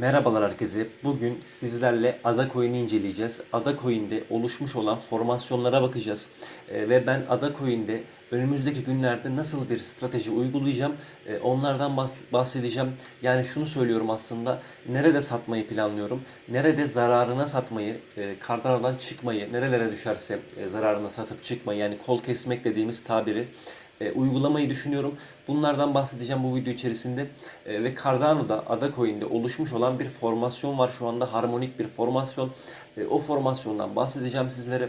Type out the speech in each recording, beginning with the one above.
Merhabalar herkese. Bugün sizlerle Ada Coin'i inceleyeceğiz. Ada Coin'de oluşmuş olan formasyonlara bakacağız. Ee, ve ben Ada Coin'de önümüzdeki günlerde nasıl bir strateji uygulayacağım e, onlardan bahs- bahsedeceğim. Yani şunu söylüyorum aslında nerede satmayı planlıyorum, nerede zararına satmayı, e, Cardano'dan çıkmayı, nerelere düşerse e, zararına satıp çıkmayı yani kol kesmek dediğimiz tabiri e, uygulamayı düşünüyorum. Bunlardan bahsedeceğim bu video içerisinde. E, ve Cardano'da, Ada Coin'de oluşmuş olan bir formasyon var şu anda. Harmonik bir formasyon. E, o formasyondan bahsedeceğim sizlere.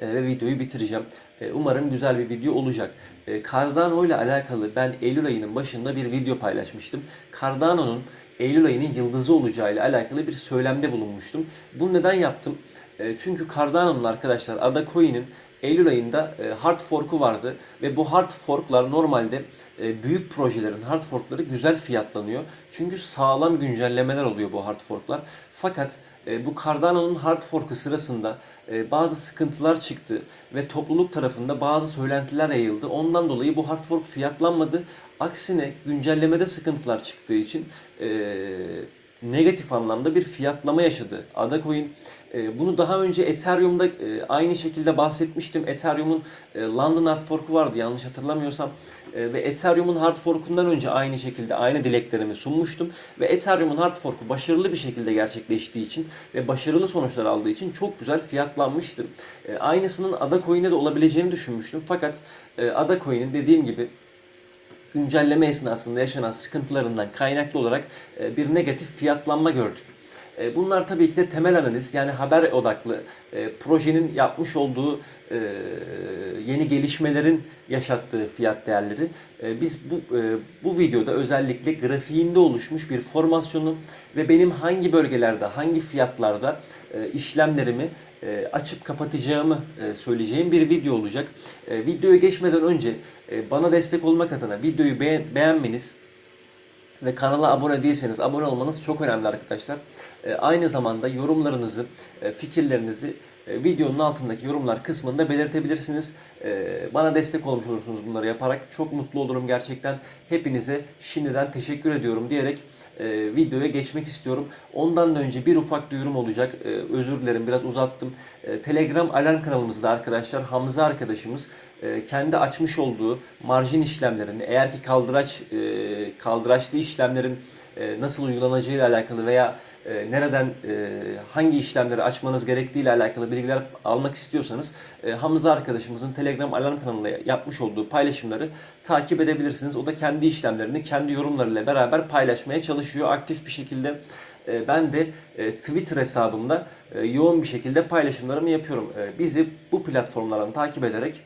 E, ve videoyu bitireceğim. E, umarım güzel bir video olacak. E, Cardano ile alakalı ben Eylül ayının başında bir video paylaşmıştım. Cardano'nun Eylül ayının yıldızı olacağı ile alakalı bir söylemde bulunmuştum. Bunu neden yaptım? Çünkü Cardano'nun arkadaşlar Ada Coin'in Eylül ayında e, hard fork'u vardı ve bu hard fork'lar normalde e, büyük projelerin hard fork'ları güzel fiyatlanıyor. Çünkü sağlam güncellemeler oluyor bu hard fork'lar. Fakat e, bu Cardano'nun hard fork'ı sırasında e, bazı sıkıntılar çıktı ve topluluk tarafında bazı söylentiler yayıldı. Ondan dolayı bu hard fork fiyatlanmadı. Aksine güncellemede sıkıntılar çıktığı için e, negatif anlamda bir fiyatlama yaşadı. Ada Coin e, bunu daha önce Ethereum'da e, aynı şekilde bahsetmiştim. Ethereum'un e, London Hard Fork'u vardı yanlış hatırlamıyorsam. Ve Ethereum'un Hard Fork'undan önce aynı şekilde aynı dileklerimi sunmuştum. Ve Ethereum'un Hard Fork'u başarılı bir şekilde gerçekleştiği için ve başarılı sonuçlar aldığı için çok güzel fiyatlanmıştı. E, aynısının Ada Coin'de de olabileceğini düşünmüştüm. Fakat e, Ada Coin'in dediğim gibi güncelleme esnasında yaşanan sıkıntılarından kaynaklı olarak e, bir negatif fiyatlanma gördük. E, Bunlar tabii ki de temel analiz yani haber odaklı e, projenin yapmış olduğu yeni gelişmelerin yaşattığı fiyat değerleri. Biz bu bu videoda özellikle grafiğinde oluşmuş bir formasyonu ve benim hangi bölgelerde, hangi fiyatlarda işlemlerimi e, açıp kapatacağımı e, söyleyeceğim bir video olacak. E, Videoya geçmeden önce e, bana destek olmak adına videoyu beğen- beğenmeniz ve kanala abone değilseniz abone olmanız çok önemli arkadaşlar. Aynı zamanda yorumlarınızı, fikirlerinizi videonun altındaki yorumlar kısmında belirtebilirsiniz. Bana destek olmuş olursunuz bunları yaparak. Çok mutlu olurum gerçekten. Hepinize şimdiden teşekkür ediyorum diyerek e, videoya geçmek istiyorum. Ondan da önce bir ufak duyurum olacak. E, özür dilerim biraz uzattım. E, Telegram alarm kanalımızda arkadaşlar Hamza arkadaşımız e, kendi açmış olduğu marjin işlemlerini eğer ki kaldıraç e, kaldıraçlı işlemlerin e, nasıl uygulanacağı ile alakalı veya e, nereden e, hangi işlemleri açmanız gerektiği ile alakalı bilgiler almak istiyorsanız e, Hamza arkadaşımızın Telegram alarm kanalında yapmış olduğu paylaşımları takip edebilirsiniz. O da kendi işlemlerini kendi yorumlarıyla beraber paylaşmaya çalışıyor aktif bir şekilde. Ben de Twitter hesabımda yoğun bir şekilde paylaşımlarımı yapıyorum. Bizi bu platformlardan takip ederek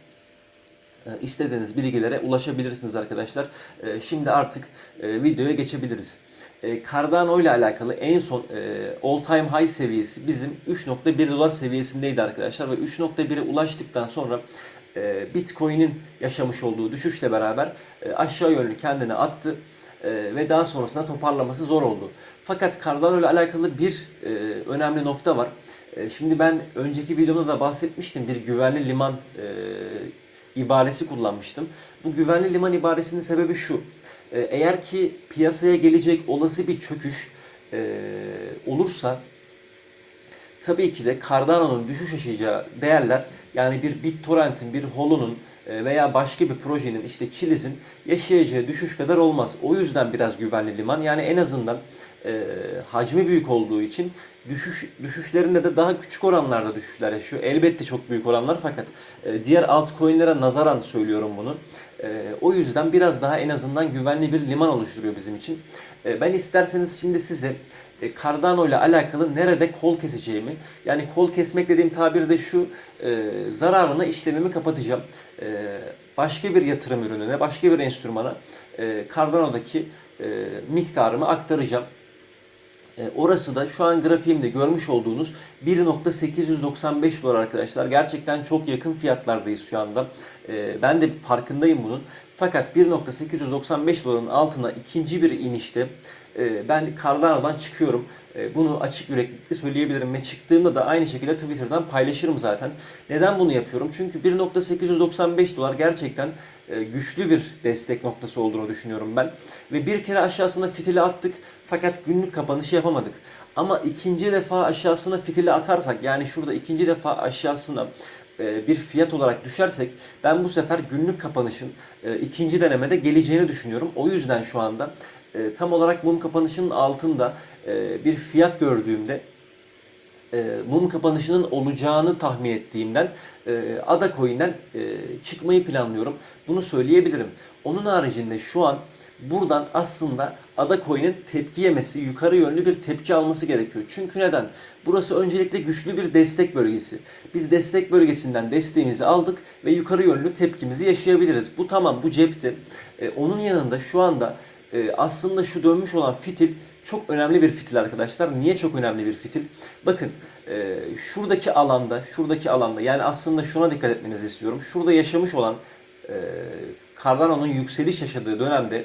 istediğiniz bilgilere ulaşabilirsiniz arkadaşlar. Şimdi artık videoya geçebiliriz. E, Cardano ile alakalı en son e, all time high seviyesi bizim 3.1 dolar seviyesindeydi arkadaşlar ve 3.1'e ulaştıktan sonra e, Bitcoin'in yaşamış olduğu düşüşle beraber e, aşağı yönlü kendini attı e, ve daha sonrasında toparlaması zor oldu. Fakat Cardano ile alakalı bir e, önemli nokta var. E, Şimdi ben önceki videomda da bahsetmiştim bir güvenli liman e, ibaresi kullanmıştım. Bu güvenli liman ibaresinin sebebi şu. E, Eğer ki piyasaya gelecek olası bir çöküş e, olursa tabii ki de Cardano'nun düşüş yaşayacağı değerler yani bir BitTorrent'in, bir Holo'nun e, veya başka bir projenin işte Chili's'in yaşayacağı düşüş kadar olmaz. O yüzden biraz güvenli liman. Yani en azından e, hacmi büyük olduğu için düşüş düşüşlerinde de daha küçük oranlarda düşüşler yaşıyor. Elbette çok büyük oranlar fakat e, diğer altcoin'lere nazaran söylüyorum bunu. E, o yüzden biraz daha en azından güvenli bir liman oluşturuyor bizim için. E, ben isterseniz şimdi size e, Cardano ile alakalı nerede kol keseceğimi yani kol kesmek dediğim tabir de şu e, zararına işlemimi kapatacağım. E, başka bir yatırım ürününe, başka bir enstrümana e, Cardano'daki e, miktarımı aktaracağım. E, Orası da şu an grafiğimde görmüş olduğunuz 1.895 dolar arkadaşlar. Gerçekten çok yakın fiyatlardayız şu anda. E, Ben de farkındayım bunun. Fakat 1.895 doların altına ikinci bir inişte e, ben Cardano'dan çıkıyorum. E, bunu açık yürekli söyleyebilirim ve çıktığımda da aynı şekilde Twitter'dan paylaşırım zaten. Neden bunu yapıyorum? Çünkü 1.895 dolar gerçekten e, güçlü bir destek noktası olduğunu düşünüyorum ben. Ve bir kere aşağısına fitili attık fakat günlük kapanışı yapamadık. Ama ikinci defa aşağısına fitili atarsak yani şurada ikinci defa aşağısına bir fiyat olarak düşersek ben bu sefer günlük kapanışın e, ikinci denemede geleceğini düşünüyorum. O yüzden şu anda e, tam olarak mum kapanışının altında e, bir fiyat gördüğümde e, mum kapanışının olacağını tahmin ettiğimden e, Ada Coin'den e, çıkmayı planlıyorum. Bunu söyleyebilirim. Onun haricinde şu an buradan aslında Ada Coin'in tepki yemesi, yukarı yönlü bir tepki alması gerekiyor. Çünkü neden? Burası öncelikle güçlü bir destek bölgesi. Biz destek bölgesinden desteğimizi aldık ve yukarı yönlü tepkimizi yaşayabiliriz. Bu tamam, bu cepte. E, onun yanında şu anda e, aslında şu dönmüş olan fitil çok önemli bir fitil arkadaşlar. Niye çok önemli bir fitil? Bakın e, şuradaki alanda, şuradaki alanda yani aslında şuna dikkat etmenizi istiyorum. Şurada yaşamış olan e, Cardano'nun yükseliş yaşadığı dönemde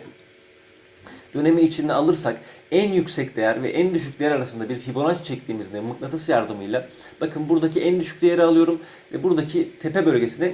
dönemi içine alırsak en yüksek değer ve en düşük değer arasında bir Fibonacci çektiğimizde mıknatıs yardımıyla bakın buradaki en düşük değeri alıyorum ve buradaki tepe bölgesine e,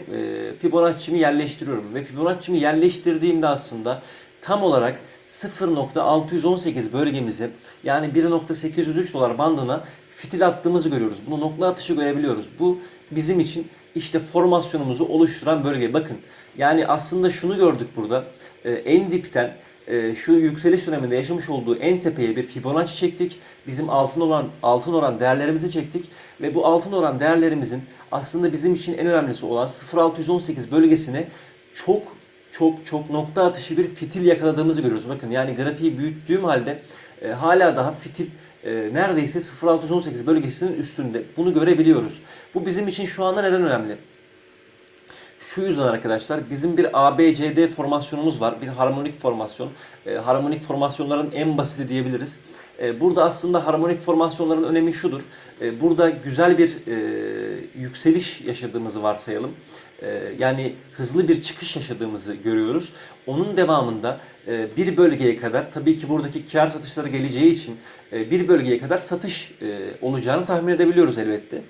Fibonacci'mi yerleştiriyorum ve Fibonacci'mi yerleştirdiğimde aslında tam olarak 0.618 bölgemize yani 1.803 dolar bandına fitil attığımızı görüyoruz. Bunu nokta atışı görebiliyoruz. Bu bizim için işte formasyonumuzu oluşturan bölge. Bakın yani aslında şunu gördük burada. Ee, en dipten e, şu yükseliş döneminde yaşamış olduğu en tepeye bir Fibonacci çektik. Bizim altın olan altın oran değerlerimizi çektik ve bu altın oran değerlerimizin aslında bizim için en önemlisi olan 0.618 bölgesine çok çok çok nokta atışı bir fitil yakaladığımızı görüyoruz. Bakın yani grafiği büyüttüğüm halde e, hala daha fitil e, neredeyse 0.618 bölgesinin üstünde. Bunu görebiliyoruz. Bu bizim için şu anda neden önemli? Şu yüzden arkadaşlar bizim bir ABCD formasyonumuz var. Bir harmonik formasyon. E, harmonik formasyonların en basiti diyebiliriz. E, burada aslında harmonik formasyonların önemi şudur. E, burada güzel bir e, yükseliş yaşadığımızı varsayalım. E, yani hızlı bir çıkış yaşadığımızı görüyoruz. Onun devamında e, bir bölgeye kadar tabii ki buradaki kar satışları geleceği için e, bir bölgeye kadar satış e, olacağını tahmin edebiliyoruz elbette.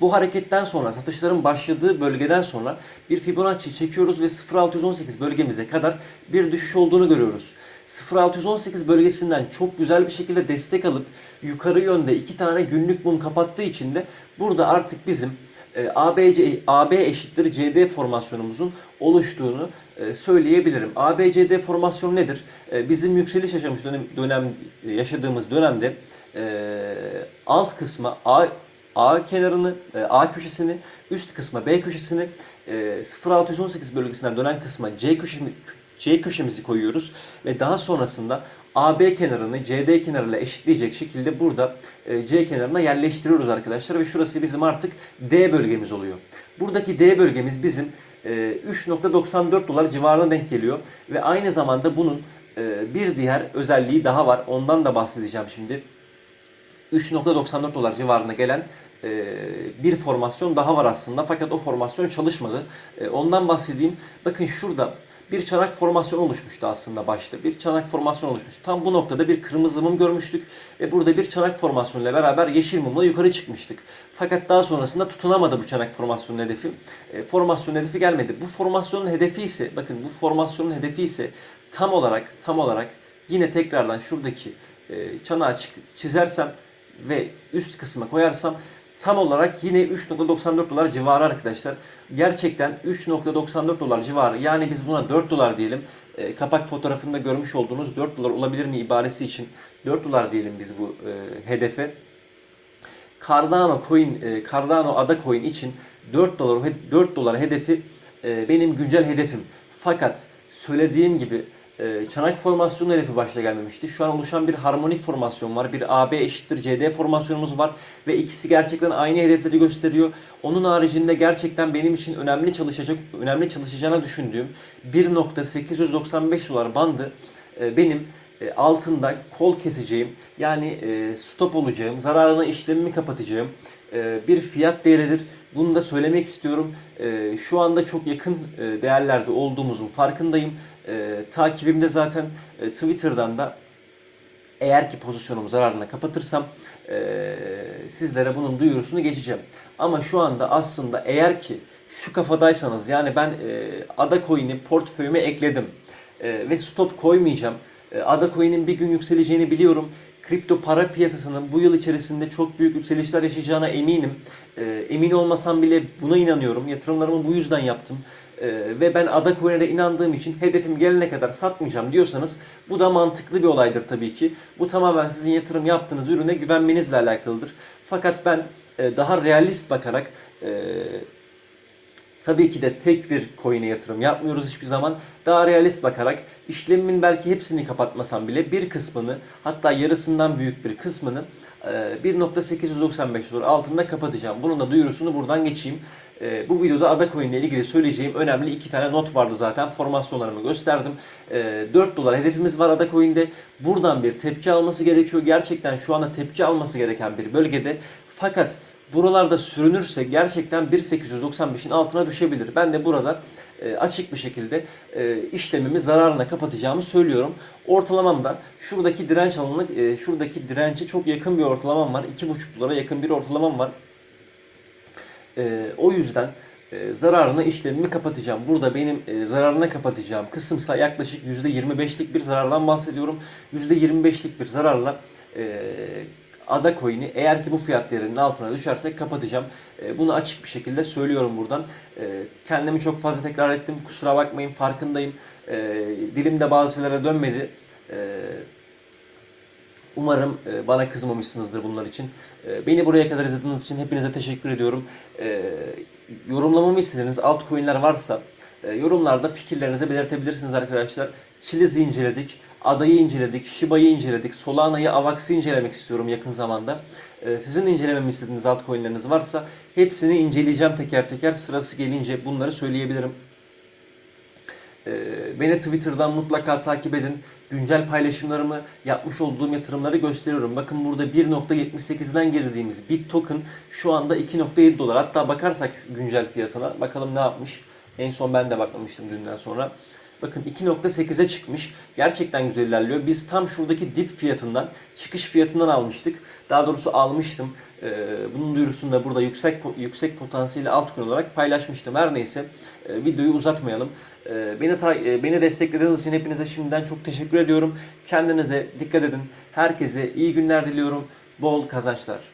Bu hareketten sonra satışların başladığı bölgeden sonra bir Fibonacci çekiyoruz ve 0.618 bölgemize kadar bir düşüş olduğunu görüyoruz. 0.618 bölgesinden çok güzel bir şekilde destek alıp yukarı yönde iki tane günlük mum kapattığı için de burada artık bizim e, ABC, AB eşittir CD formasyonumuzun oluştuğunu e, söyleyebilirim. ABCD formasyonu nedir? E, bizim yükseliş yaşamış dönem, dönem yaşadığımız dönemde alt kısma A A kenarını, A köşesini, üst kısma B köşesini, 0.618 bölgesinden dönen kısma C köşesini C köşemizi koyuyoruz ve daha sonrasında AB kenarını CD kenarıyla eşitleyecek şekilde burada C kenarına yerleştiriyoruz arkadaşlar ve şurası bizim artık D bölgemiz oluyor. Buradaki D bölgemiz bizim 3.94 dolar civarına denk geliyor ve aynı zamanda bunun bir diğer özelliği daha var. Ondan da bahsedeceğim şimdi. 3.94 dolar civarına gelen bir formasyon daha var aslında. Fakat o formasyon çalışmadı. Ondan bahsedeyim. Bakın şurada bir çanak formasyon oluşmuştu aslında başta. Bir çanak formasyon oluşmuştu. Tam bu noktada bir kırmızı mum görmüştük ve burada bir çanak formasyonuyla beraber yeşil mumla yukarı çıkmıştık. Fakat daha sonrasında tutunamadı bu çanak formasyonun hedefi. E, formasyonun hedefi gelmedi. Bu formasyonun hedefi ise bakın bu formasyonun hedefi ise tam olarak tam olarak yine tekrardan şuradaki e, çanağı çizersem ve üst kısma koyarsam tam olarak yine 3.94 dolar civarı arkadaşlar. Gerçekten 3.94 dolar civarı. Yani biz buna 4 dolar diyelim. E, kapak fotoğrafında görmüş olduğunuz 4 dolar olabilir mi ibaresi için 4 dolar diyelim biz bu e, hedefe. Cardano coin, e, Cardano ada coin için 4 dolar 4 dolar hedefi e, benim güncel hedefim. Fakat söylediğim gibi e, çanak formasyonu hedefi başta gelmemişti. Şu an oluşan bir harmonik formasyon var. Bir AB eşittir CD formasyonumuz var. Ve ikisi gerçekten aynı hedefleri gösteriyor. Onun haricinde gerçekten benim için önemli çalışacak, önemli çalışacağını düşündüğüm 1.895 dolar bandı e, benim e, altında kol keseceğim. Yani e, stop olacağım. Zararına işlemimi kapatacağım. Bir fiyat değeridir. Bunu da söylemek istiyorum. Şu anda çok yakın değerlerde olduğumuzun farkındayım. E, takibimde zaten e, Twitter'dan da Eğer ki pozisyonumu zararına kapatırsam e, sizlere bunun duyurusunu geçeceğim. Ama şu anda aslında eğer ki şu kafadaysanız yani ben e, Ada Coin'i portföyüme ekledim e, ve stop koymayacağım. E, Ada Coin'in bir gün yükseleceğini biliyorum. Kripto para piyasasının bu yıl içerisinde çok büyük yükselişler yaşayacağına eminim. E, emin olmasam bile buna inanıyorum. Yatırımlarımı bu yüzden yaptım. E, ve ben Ada Coin'e inandığım için hedefim gelene kadar satmayacağım diyorsanız bu da mantıklı bir olaydır tabii ki. Bu tamamen sizin yatırım yaptığınız ürüne güvenmenizle alakalıdır. Fakat ben e, daha realist bakarak e, Tabii ki de tek bir coin'e yatırım yapmıyoruz hiçbir zaman. Daha realist bakarak işlemimin belki hepsini kapatmasam bile bir kısmını hatta yarısından büyük bir kısmını 1.895 dolar altında kapatacağım. Bunun da duyurusunu buradan geçeyim. E, Bu videoda Ada Coin ile ilgili söyleyeceğim önemli iki tane not vardı zaten. Formasyonlarımı gösterdim. E, 4 dolar hedefimiz var Ada Coin'de. Buradan bir tepki alması gerekiyor. Gerçekten şu anda tepki alması gereken bir bölgede. Fakat buralarda sürünürse gerçekten 1.895'in altına düşebilir. Ben de burada e, açık bir şekilde e, işlemimi zararına kapatacağımı söylüyorum. Ortalamam da şuradaki direnç alanına, e, şuradaki dirençe çok yakın bir ortalamam var. 2.5 dolara yakın bir ortalamam var. O yüzden zararına işlemimi kapatacağım. Burada benim zararına kapatacağım kısımsa yaklaşık %25'lik bir zarardan bahsediyorum. %25'lik bir zararla e, Ada coin'i eğer ki bu fiyat değerinin altına düşerse kapatacağım. E, bunu açık bir şekilde söylüyorum buradan. E, kendimi çok fazla tekrar ettim. Kusura bakmayın farkındayım. E, dilimde bazı şeylere dönmedi. E, Umarım e, bana kızmamışsınızdır bunlar için. E, Beni buraya kadar izlediğiniz için hepinize teşekkür ediyorum. E, Yorumlamamı istediğiniz altcoin'ler varsa yorumlarda fikirlerinizi belirtebilirsiniz arkadaşlar. Chili'zi inceledik, Ada'yı inceledik, Shiba'yı inceledik, Solana'yı, Avax'ı incelemek istiyorum yakın zamanda. E, Sizin incelememi istediğiniz altcoin'leriniz varsa hepsini inceleyeceğim teker teker. Sırası gelince bunları söyleyebilirim. Ee, Beni Twitter'dan mutlaka takip edin. Güncel paylaşımlarımı, yapmış olduğum yatırımları gösteriyorum. Bakın burada 1.78'den girdiğimiz Bit Token şu anda 2.7 dolar. Hatta bakarsak güncel fiyatına bakalım ne yapmış. En son ben de bakmamıştım dünden sonra. Bakın 2.8'e çıkmış. Gerçekten güzel ilerliyor. Biz tam şuradaki dip fiyatından, çıkış fiyatından almıştık. Daha doğrusu almıştım. Ee, bunun duyurusunu da burada yüksek yüksek potansiyeli altcoin olarak paylaşmıştım. Her neyse e, videoyu uzatmayalım. E, beni e, beni desteklediğiniz için hepinize şimdiden çok teşekkür ediyorum. Kendinize dikkat edin. Herkese iyi günler diliyorum. Bol kazançlar.